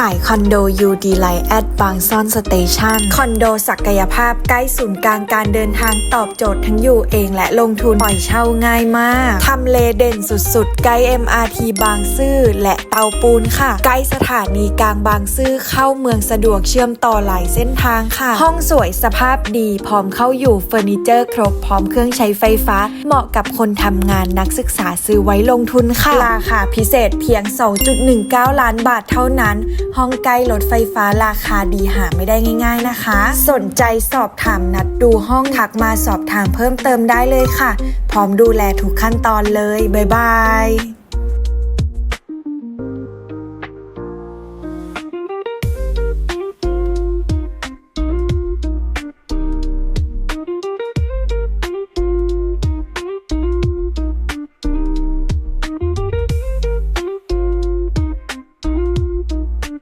ขายคอนโดยูดีไลแอดบางซ่อนสเตชันคอนโดศักยภาพใกล้ศูนย์กลางการเดินทางตอบโจทย์ทั้งอยู่เองและลงทุนปล่อยเช่าง่ายมาก ทำเลเด่นสุดๆ ใกล้ MRT บางซื่อและเตาปูนค่ะ ใกล้สถานีกลางบางซื่อเข้าเมืองสะดวกเชื่อมต่อหลายเส้นทางค่ะ ห้องสวยสภาพดีพร้อมเข้าอยู่เฟอร์นิเจอร์ครบพร้อมเครื่องใช้ไฟฟ้า เหมาะกับคนทำงานนักศึกษาซื้อไว้ลงทุนค่ะ ราคาพิเศษเพียง 2.19 ล้านบาทเท่านั้น ห้องใกล้รถไฟฟ้าราคาดีหาไม่ได้ง่าย ๆนะคะ สนใจสอบถามนัดดูห้องทักมาสอบถามเพิ่มเติมได้เลยค่ะ พร้อมดูแลทุกขั้นตอนเลย บ๊ายบาย